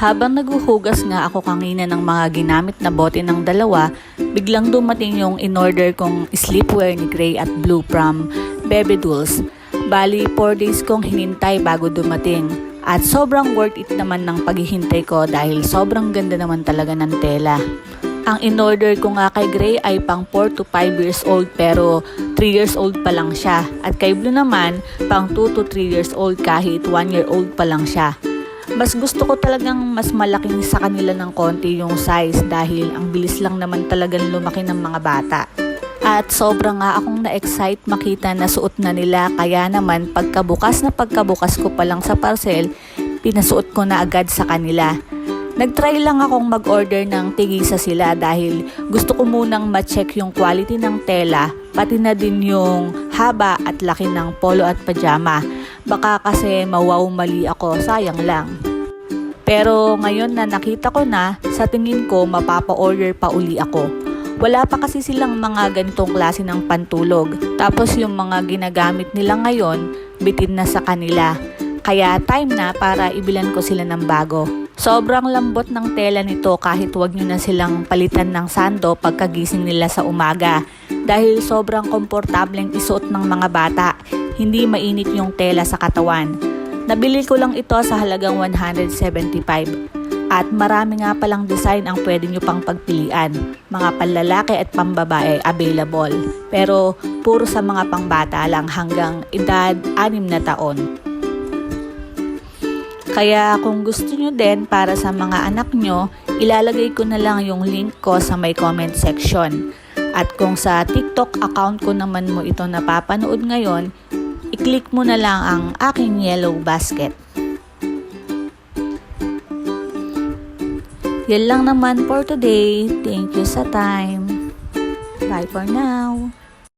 Habang naguhugas nga ako kanina ng mga ginamit na bote ng dalawa, biglang dumating yung in-order kong sleepwear ni Gray at Blue from Baby Dolls. Bali, 4 days kong hinintay bago dumating. At sobrang worth it naman ng paghihintay ko dahil sobrang ganda naman talaga ng tela. Ang in-order ko nga kay Gray ay pang 4 to 5 years old pero 3 years old pa lang siya. At kay Blue naman, pang 2 to 3 years old kahit 1 year old pa lang siya. Mas gusto ko talagang mas malaking sa kanila ng konti yung size dahil ang bilis lang naman talagang lumaki ng mga bata. At sobra nga akong na-excite makita na suot na nila kaya naman pagkabukas na pagkabukas ko pa lang sa parcel, pinasuot ko na agad sa kanila. Nagtry lang akong mag-order ng tigisa sila dahil gusto ko munang ma-check yung quality ng tela pati na din yung haba at laki ng polo at pajama. Baka kasi mawaw mali ako, sayang lang. Pero ngayon na nakita ko na, sa tingin ko mapapa-order pa uli ako. Wala pa kasi silang mga ganitong klase ng pantulog. Tapos yung mga ginagamit nila ngayon, bitin na sa kanila. Kaya time na para ibilan ko sila ng bago. Sobrang lambot ng tela nito kahit wag nyo na silang palitan ng sando pagkagising nila sa umaga. Dahil sobrang komportableng isuot ng mga bata, hindi mainit yung tela sa katawan. Nabili ko lang ito sa halagang 175. At marami nga palang design ang pwede nyo pang pagpilian. Mga panlalaki at pambabae available. Pero puro sa mga pangbata lang hanggang edad 6 na taon. Kaya kung gusto nyo din para sa mga anak nyo, ilalagay ko na lang yung link ko sa may comment section. At kung sa TikTok account ko naman mo ito napapanood ngayon, i-click mo na lang ang aking yellow basket. Yan lang naman for today. Thank you sa time. Bye for now.